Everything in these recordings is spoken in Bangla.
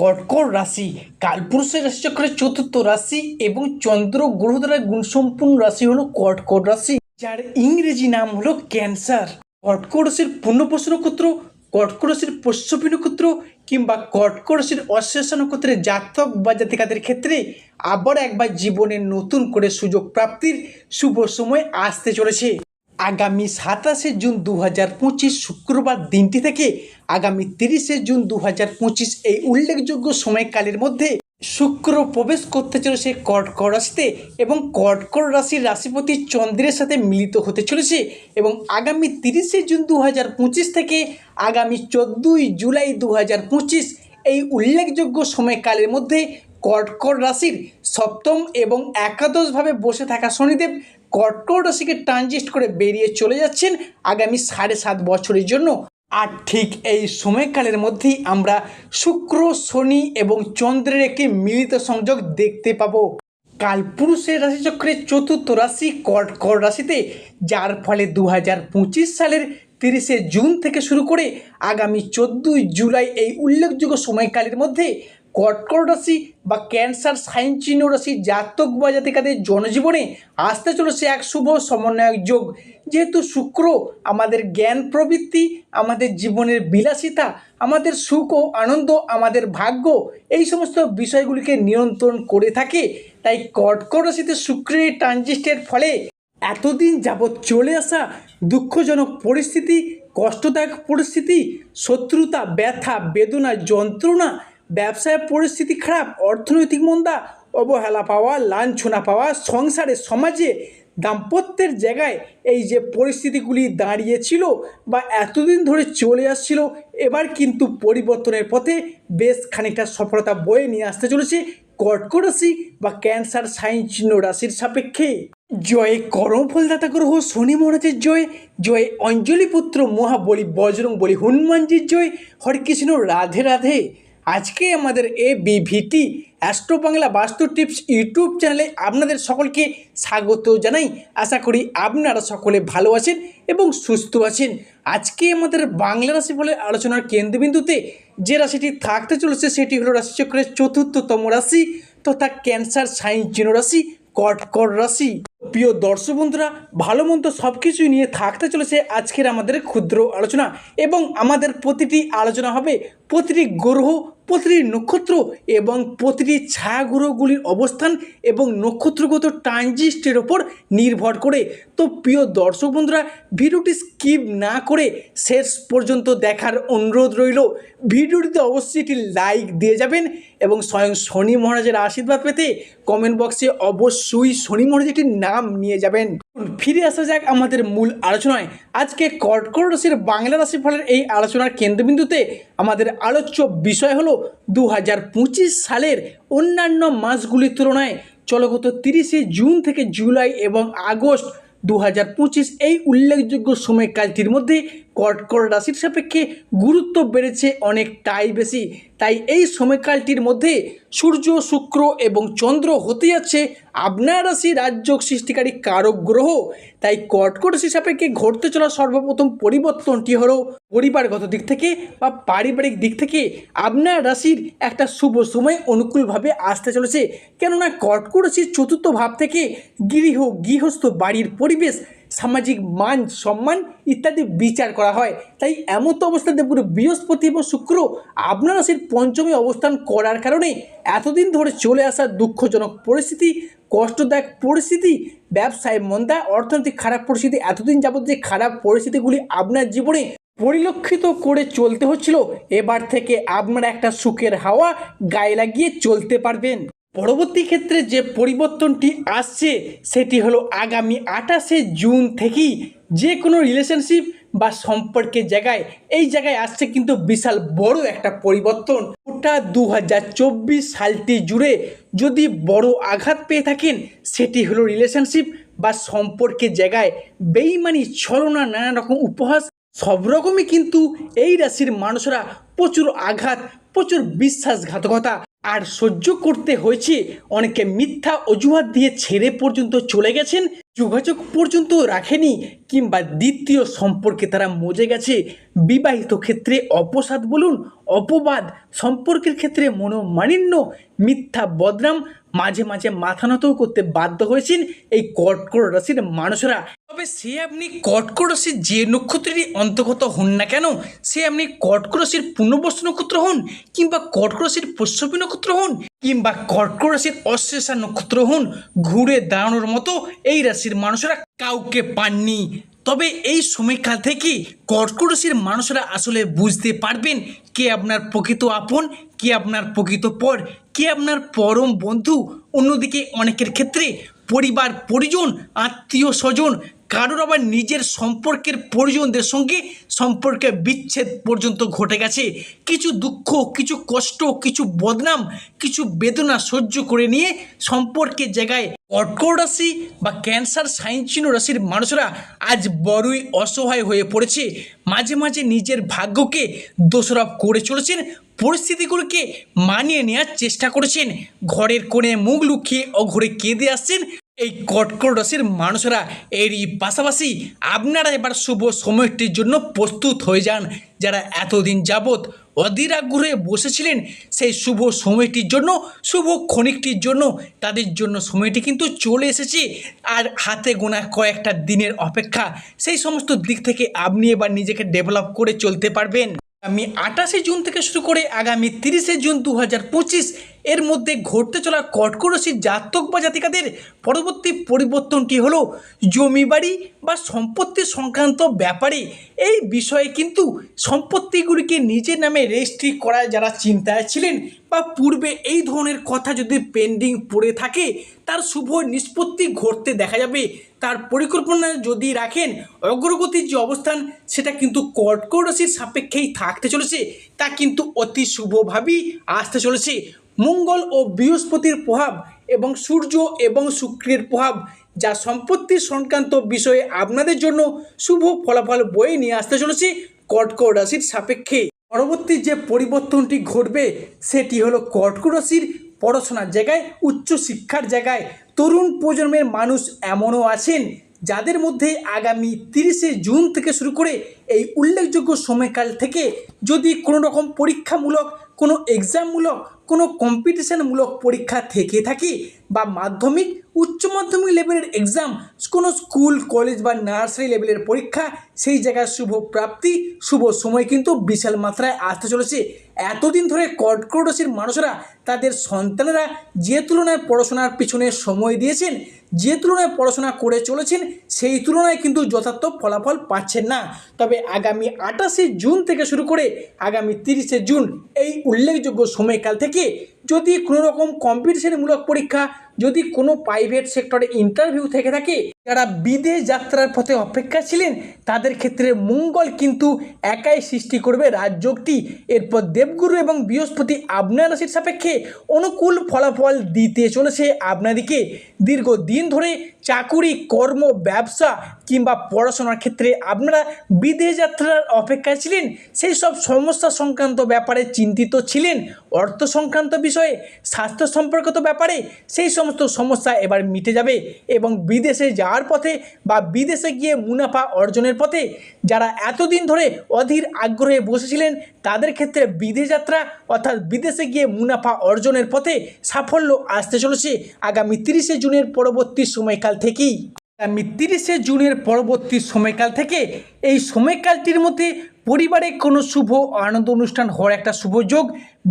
কর্কট রাশি, কালপুরুষের রাশিচক্রের চতুর্থ রাশি এবং চন্দ্র গ্রহ দ্বারা গুণসম্পন্ন রাশি হলো কর্কট রাশি, যার ইংরেজি নাম হলো ক্যান্সার। কর্কট রাশির পূর্ণপোষ নক্ষত্র কর্কট রাশির পোষ্যপী নক্ষত্র কিংবা কর্কট রাশির অশেষ নক্ষত্রের জাতক বা জাতিকাদের ক্ষেত্রে আবার একবার জীবনে নতুন করে সুযোগ প্রাপ্তির শুভ সময় আসতে চলেছে। আগামী সাতাশে জুন দু হাজার পঁচিশ শুক্রবার দিনটি থেকে আগামী তিরিশে জুন দু হাজার পঁচিশ এই উল্লেখযোগ্য সময়কালের মধ্যে শুক্র প্রবেশ করতে চলেছে কর্কট রাশিতে এবং কর্কট রাশির রাশিপতি চন্দ্রের সাথে মিলিত হতে চলেছে এবং আগামী তিরিশে জুন দু হাজার পঁচিশ থেকে আগামী চোদ্দোই জুলাই দু হাজার পঁচিশ এই উল্লেখযোগ্য সময়কালের মধ্যে কর্কট রাশির সপ্তম এবং একাদশভাবে বসে থাকা শনিদেব কর্কট রাশিকে ট্রানজিস্ট করে বেরিয়ে চলে যাচ্ছেন আগামী সাড়ে সাত বছরের জন্য। আর ঠিক এই সময়কালের মধ্যেই আমরা শুক্র, শনি এবং চন্দ্রের একটি মিলিত সংযোগ দেখতে পাবো। কালপুরুষের রাশিচক্রের চতুর্থ রাশি কর্কট রাশিতে, যার ফলে দু হাজার পঁচিশ সালের তিরিশে জুন থেকে শুরু করে আগামী চোদ্দোই জুলাই এই উল্লেখযোগ্য সময়কালের মধ্যে কর্কট রাশি বা ক্যান্সার সাইন চিহ্ন রাশি জাতক বা জাতিকাদের জনজীবনে আসতে চলেছে এক শুভ সমন্বয়ক যোগ। যেহেতু শুক্র আমাদের জ্ঞান প্রবৃত্তি, আমাদের জীবনের বিলাসিতা, আমাদের সুখ ও আনন্দ, আমাদের ভাগ্য, এই সমস্ত বিষয়গুলিকে নিয়ন্ত্রণ করে থাকে। তাই কর্কট রাশিতে শুক্রের ট্রানজিস্টের ফলে এতদিন যাবৎ চলে আসা দুঃখজনক পরিস্থিতি, কষ্টদায়ক পরিস্থিতি, শত্রুতা, ব্যথা, বেদনা, যন্ত্রণা ব্যবসায় পরিস্থিতি খারাপ, অর্থনৈতিক মন্দা, অবহেলা পাওয়া, লাঞ্ছনা পাওয়া, সংসারে, সমাজে দাম্পত্যের জায়গায় এই যে পরিস্থিতিগুলি দাঁড়িয়েছিল বা এতদিন ধরে চলে আসছিল, এবার কিন্তু পরিবর্তনের পথে বেশ খানিকটা সফলতা বয়ে নিয়ে আসতে চলেছে কর্কট রাশি বা ক্যান্সার সাইন চিহ্ন রাশির সাপেক্ষে। জয় কর্মফলদাতা গ্রহ শনি মহারাজের জয় জয় অঞ্জলি পুত্র মহাবলী বজরং বলি হনুমানজির জয় হরিকৃষ্ণ রাধে রাধে। আজকে আমাদের এ বিভিটি অ্যাস্ট্রো বাংলা বাস্তু টিপস ইউটিউব চ্যানেলে আপনাদের সকলকে স্বাগত জানাই। আশা করি আপনারা সকলে ভালো আছেন এবং সুস্থ আছেন। আজকে আমাদের বাংলা রাশি ফলের আলোচনার কেন্দ্রবিন্দুতে যে রাশিটি থাকতে চলেছে সেটি হলো রাশিচক্রের চতুর্থতম রাশি তথা ক্যান্সার সাইন চিহ্ন রাশি কটকট রাশি। প্রিয় দর্শক বন্ধুরা, ভালো মন্দ সব কিছুই নিয়ে থাকতে চলেছে আজকের আমাদের ক্ষুদ্র আলোচনা এবং আমাদের প্রতিটি আলোচনা হবে প্রতিটি গ্রহ প্রতিটি নক্ষত্র এবং প্রতিটি ছায়াগ্রহগুলির অবস্থান এবং নক্ষত্রগত ট্রানজিস্টের ওপর নির্ভর করে। তো প্রিয় দর্শক বন্ধুরা, ভিডিওটি স্কিপ না করে শেষ পর্যন্ত দেখার অনুরোধ রইল। ভিডিওটিতে অবশ্যই একটি লাইক দিয়ে যাবেন এবং স্বয়ং শনি মহারাজের আশীর্বাদ পেতে কমেন্ট বক্সে অবশ্যই শনি মহারাজের একটি নাম নিয়ে যাবেন। ফিরে আসা যাক আমাদের মূল আলোচনায়। আজকে কর্কট রাশির বাংলা রাশি ফলের এই আলোচনার কেন্দ্রবিন্দুতে আমাদের আলোচ্য বিষয় হলো দু হাজার পঁচিশ সালের অন্যান্য মাসগুলির তুলনায় চলগত তিরিশে জুন থেকে জুলাই এবং আগস্ট দু হাজার পঁচিশ এই উল্লেখযোগ্য সময়কালটির মধ্যে কর্কট রাশির সাপেক্ষে গুরুত্ব বেড়েছে অনেকটাই বেশি। তাই এই সময়কালটির মধ্যে সূর্য, শুক্র এবং চন্দ্র হতে যাচ্ছে আপনার রাশি রাজ্য সৃষ্টিকারী কারক গ্রহ, তাই কটকট সাপেক্ষে ঘটতে চলা সর্বপ্রথম পরিবর্তনটি হলো পরিবারগত দিক থেকে বা পারিবারিক দিক থেকে আপনার রাশির একটা শুভ সময় অনুকূলভাবে আসতে চলেছে। কেননা কটকট রাশির চতুর্থ ভাব থেকে গৃহ গৃহস্থ বাড়ির পরিবেশ সামাজিক মান, সম্মান ইত্যাদি বিচার করা হয়। তাই এমন তো অবস্থাতে পুরো বৃহস্পতি এবং শুক্র আপনার রাশির পঞ্চমী অবস্থান করার কারণে এতদিন ধরে চলে আসা দুঃখজনক পরিস্থিতি, কষ্টদায়ক পরিস্থিতি, ব্যবসায় মন্দা, অর্থনৈতিক খারাপ পরিস্থিতি, এতদিন যাবত যে খারাপ পরিস্থিতিগুলি আপনার জীবনে পরিলক্ষিত করে চলতে হচ্ছিল, এবার থেকে আপনারা একটা সুখের হাওয়া গায়ে লাগিয়ে চলতে পারবেন। পরবর্তী ক্ষেত্রে যে পরিবর্তনটি আসছে, সেটি হলো আগামী আঠাশে জুন থেকেই যে কোনো রিলেশনশিপ বা সম্পর্কের জায়গায়, এই জায়গায় আসছে কিন্তু বিশাল বড় একটা পরিবর্তন। ওটা দু হাজার চব্বিশ সালটি জুড়ে যদি বড় আঘাত পেয়ে থাকেন, সেটি হলো রিলেশনশিপ বা সম্পর্কের জায়গায় বেইমানি, ছলনা, নানা রকম উপহাস, সব রকমই কিন্তু এই রাশির মানুষরা প্রচুর আঘাত, প্রচুর বিশ্বাসঘাতকতা আর সহ্য করতে হয়েছে। অনেকে মিথ্যা অজুহাত দিয়ে ছেড়ে পর্যন্ত চলে গেছেন, যোগাযোগ পর্যন্ত রাখেনি, কিংবা দ্বিতীয় সম্পর্কে তারা মজে গেছে। বিবাহিত ক্ষেত্রে অপসাদ বলুন, অপবাদ সম্পর্কের ক্ষেত্রে মনোমালিন্য, মিথ্যা বদনাম, মাঝে মাঝে মাথা নতও করতে বাধ্য হয়েছেন এই কর্কট রাশির মানুষরা। তবে সে আপনি কর্কট রাশির যে নক্ষত্রেরই অন্তর্গত হন না কেন, সে আপনি কর্কট রাশির পূর্ণবস্তু নক্ষত্র হন কিংবা রাশির পুষ্যপী নক্ষত্র হন কিংবা কর্কট রাশির অশ্লেষা নক্ষত্র হন, ঘুরে দাঁড়ানোর মতো এই রাশির মানুষরা কাউকে পাননি। তবে এই সময়কাল থেকে কর্কট মানুষরা আসলে বুঝতে পারবেন কে আপনার প্রকৃত আপন, কে আপনার প্রকৃত পর, কে আপনার পরম বন্ধু। অন্যদিকে অনেকের ক্ষেত্রে পরিবার, পরিজন আত্মীয় স্বজন কারোর আবার নিজের সম্পর্কের পরিজনদের সঙ্গে সম্পর্কে বিচ্ছেদ পর্যন্ত ঘটে গেছে। কিছু দুঃখ, কিছু কষ্ট, কিছু বদনাম, কিছু বেদনা সহ্য করে নিয়ে সম্পর্কের জায়গায় কর্কট রাশি বা ক্যান্সার সাইন চিহ্ন রাশির মানুষরা আজ বড়ই অসহায় হয়ে পড়েছে। মাঝে মাঝে নিজের ভাগ্যকে দোষরাপ করে চলেছেন, পরিস্থিতিগুলোকে মানিয়ে নেওয়ার চেষ্টা করেছেন। ঘরের কোণে মুখ লুকিয়ে অঘরে কেঁদে আসছেন এই কর্কট রাশির মানুষরা এরই পাশাপাশি আপনারা এবার শুভ সময়টির জন্য প্রস্তুত হয়ে যান। যারা এতদিন যাবৎ অধীর আগ্রহে বসেছিলেন, সেই শুভ সময়টির জন্য, শুভ ক্ষণিকটির জন্য তাদের জন্য সময়টি কিন্তু চলে এসেছে। আর হাতে গোনা কয়েকটা দিনের অপেক্ষা, সেই সমস্ত দিক থেকে আপনি এবার নিজেকে ডেভেলপ করে চলতে পারবেন। আমি আঠাশে জুন থেকে শুরু করে আগামী তিরিশে জুন দু হাজার পঁচিশ এর মধ্যে ঘটতে চলা রাশির জাতক বা জাতিকাদের পরবর্তী পরিবর্তনটি হলো জমি বাড়ি বা সম্পত্তি সংক্রান্ত ব্যাপারে। এই বিষয়ে কিন্তু সম্পত্তিগুলিকে নিজের নামে রেজিস্ট্রি করার যারা চিন্তায় ছিলেন বা পূর্বে এই ধরনের কথা যদি পেন্ডিং পড়ে থাকে তার শুভ নিষ্পত্তি ঘটতে দেখা যাবে। তার পরিকল্পনা যদি রাখেন, অগ্রগতির যে অবস্থান, সেটা কিন্তু কর্কট রাশির সাপেক্ষেই থাকতে চলেছে। তা কিন্তু অতি শুভভাবেই আসতে চলেছে। মঙ্গল ও বৃহস্পতির প্রভাব এবং সূর্য এবং শুক্রের প্রভাব, যা সম্পত্তি সংক্রান্ত বিষয়ে আপনাদের জন্য শুভ ফলাফল বয়ে নিয়ে আসতে চলেছে কর্কট রাশির সাপেক্ষে। পরবর্তী যে পরিবর্তনটি ঘটবে, সেটি হলো কর্কট রাশির পড়াশোনার জায়গায় উচ্চ শিক্ষার জায়গায় তরুণ প্রজন্মের মানুষ এমনও আছেন যাদের মধ্যে আগামী তিরিশে জুন থেকে শুরু করে এই উল্লেখযোগ্য সময়কাল থেকে যদি কোনো রকম পরীক্ষামূলক কোনো এক্সামমূলক কোনো কম্পিটিশনমূলক পরীক্ষা থেকে থাকে বা মাধ্যমিক, উচ্চ মাধ্যমিক লেভেলের এক্সাম কোনো স্কুল কলেজ বা নার্সারি লেভেলের পরীক্ষা, সেই জায়গায় শুভ প্রাপ্তি, শুভ সময় কিন্তু বিশাল মাত্রায় আসতে চলেছে। এতদিন ধরে কর্কট মানুষরা তাদের সন্তানেরা যে তুলনায় পড়াশোনার পিছনে সময় দিয়েছেন যে তুলনায় পড়াশোনা করে চলেছেন, সেই তুলনায় কিন্তু যথার্থ ফলাফল পাচ্ছেন না। তবে আগামী আটাশে জুন থেকে শুরু করে আগামী তিরিশে জুন এই উল্লেখযোগ্য সময়কাল থেকে যদি কোনোরকম কম্পিটিশনমূলক পরীক্ষা যদি কোনো প্রাইভেট সেক্টরে ইন্টারভিউ থেকে থাকে, যারা বিদেশ যাত্রার পথে অপেক্ষা ছিলেন, তাদের ক্ষেত্রে মঙ্গল কিন্তু একাই সৃষ্টি করবে রাজযোগটি। এরপর দেবগুরু এবং বৃহস্পতি আপনার রাশির সাপেক্ষে অনুকূল ফলাফল দিতে চলেছে আপনাদিকে দীর্ঘদিন ধরে চাকুরি, কর্ম, ব্যবসা কিংবা পড়াশোনার ক্ষেত্রে আপনারা বিদেশ যাত্রার অপেক্ষায় ছিলেন? সেই সব সমস্যা সংক্রান্ত ব্যাপারে চিন্তিত ছিলেন? অর্থ সংক্রান্ত বিষয়ে, স্বাস্থ্য সম্পর্কিত ব্যাপারে, সেই সমস্ত সমস্যা এবার মিটে যাবে এবং বিদেশে যাওয়ার পথে বা বিদেশে গিয়ে মুনাফা অর্জনের পথে যারা এতদিন ধরে অধীর আগ্রহে বসেছিলেন, তাদের ক্ষেত্রে বিদেশ যাত্রা অর্থাৎ বিদেশে গিয়ে মুনাফা অর্জনের পথে সাফল্য আসতে চলেছে। আগামী তিরিশে জুনের পরবর্তী সময়কাল থেকেই। আগামী তিরিশে জুনের পরবর্তী সময়কাল থেকে এই সময়কালটির মধ্যে পরিবারে কোনো শুভ আনন্দ অনুষ্ঠান হওয়ার একটা শুভ যোগ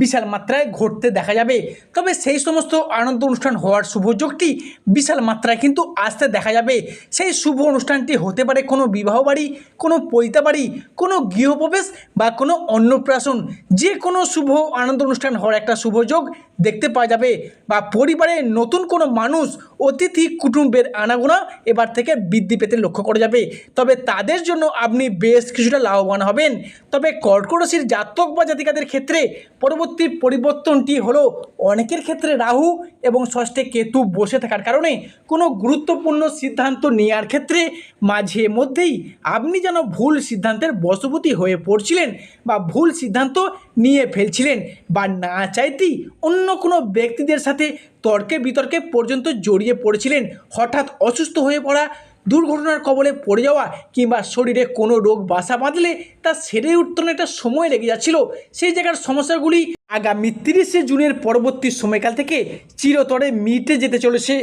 বিশাল মাত্রায় ঘটতে দেখা যাবে। তবে সেই সমস্ত আনন্দ অনুষ্ঠান হওয়ার শুভ যোগটি বিশাল মাত্রায় কিন্তু আসতে দেখা যাবে। সেই শুভ অনুষ্ঠানটি হতে পারে কোনো বিবাহ বাড়ি, কোনো পৈতা বাড়ি, কোনো গৃহপ্রবেশ বা কোনো অন্নপ্রাশন। যে কোনো শুভ আনন্দ অনুষ্ঠান হওয়ার একটা শুভ যোগ দেখতে পাওয়া যাবে বা পরিবারে নতুন কোনো মানুষ অতিথি কুটুম্বের আনাগোনা এবার থেকে বৃদ্ধি পেতে লক্ষ্য করা যাবে। তবে তাদের জন্য আপনি বেশ কিছুটা লাভবান হবেন। তবে কর্কট রাশির জাতক বা জাতিকাদের ক্ষেত্রে পরবর্তী পরিবর্তনটি হলো অনেকের ক্ষেত্রে রাহু এবং ষষ্ঠে কেতু বসে থাকার কারণে কোনো গুরুত্বপূর্ণ সিদ্ধান্ত নেওয়ার ক্ষেত্রে মাঝে মধ্যেই আপনি যেন ভুল সিদ্ধান্তের বশবর্তী হয়ে পড়ছিলেন বা ভুল সিদ্ধান্ত নিয়ে ফেলছিলেন বা না চাইতেই অন্য কোনো ব্যক্তিদের সাথে তর্কে বিতর্কে পর্যন্ত জড়িয়ে পড়েছিলেন। হঠাৎ অসুস্থ হয়ে পড়া, দুর্ঘটনার কবলে পড়ে যাওয়া কিংবা শরীরে কোনো রোগ বাসা বাঁধলে তা সেরে উঠতে একটা সময় লেগে যাচ্ছিল। সেই জায়গার সমস্যাগুলি আগামী তিরিশে জুনের পরবর্তী সময়কাল থেকে চিরতরে মিটে যেতে চলেছে।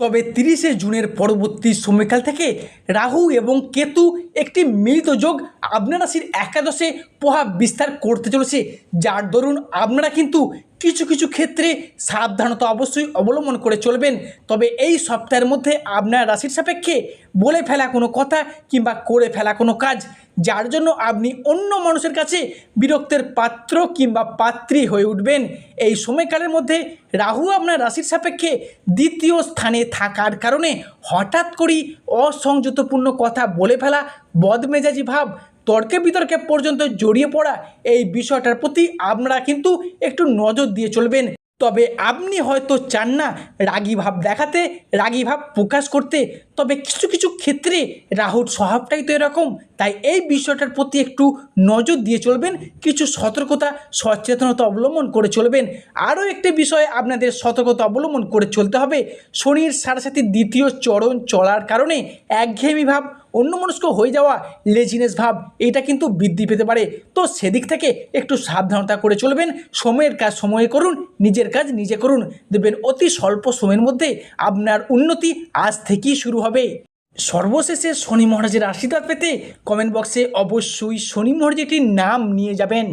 তবে তিরিশে জুনের পরবর্তী সময়কাল থেকে রাহু এবং কেতু একটি মিলিত যোগ আপনার রাশির একাদশে প্রভাব বিস্তার করতে চলেছে। যার দরুন আপনারা কিন্তু কিছু কিছু ক্ষেত্রে সাবধানতা অবশ্যই অবলম্বন করে চলবেন। তবে এই সপ্তাহের মধ্যে আপনার রাশির সাপেক্ষে বলে ফেলা কোনো কথা কিংবা করে ফেলা কোনো কাজ, যার জন্য আপনি অন্য মানুষের কাছে বিরক্তের পাত্র কিংবা পাত্রী হয়ে উঠবেন। এই সময়কালের মধ্যে রাহু আপনার রাশির সাপেক্ষে দ্বিতীয় স্থানে থাকার কারণে হঠাৎ করেই অসংযতপূর্ণ কথা বলে ফেলা, বদমেজাজি ভাব তর্কে বিতর্কে পর্যন্ত জড়িয়ে পড়া এই বিষয়টার প্রতি আপনারা কিন্তু একটু নজর দিয়ে চলবেন। তবে আপনি হয়তো চান না রাগী ভাব দেখাতে, রাগী ভাব প্রকাশ করতে। তবে কিছু কিছু ক্ষেত্রে রাহুর স্বভাবটাই তো এরকম। তাই এই বিষয়টার প্রতি একটু নজর দিয়ে চলবেন, কিছু সতর্কতা, সচেতনতা অবলম্বন করে চলবেন। আরও একটি বিষয়ে আপনাদের সতর্কতা অবলম্বন করে চলতে হবে, শনির সাথে সাথে দ্বিতীয় চরণ চলার কারণে একঘেয়েমি ভাব, অন্যমনস্ক হয়ে যাওয়া লেজিনেস ভাব, এটা কিন্তু বৃদ্ধি পেতে পারে। তো সেদিক থেকে একটু সাবধানতা করে চলবেন, সময়ের কাজ সময়ে করুন, নিজের কাজ নিজে করুন। দেখবেন অতি স্বল্প সময়ের মধ্যে আপনার উন্নতি আজ থেকেই শুরু হবে। সর্বশেষে শনি মহারাজের আশীর্বাদ পেতে কমেন্ট বক্সে অবশ্যই শনি মহারাজ নাম নিয়ে যাবেন।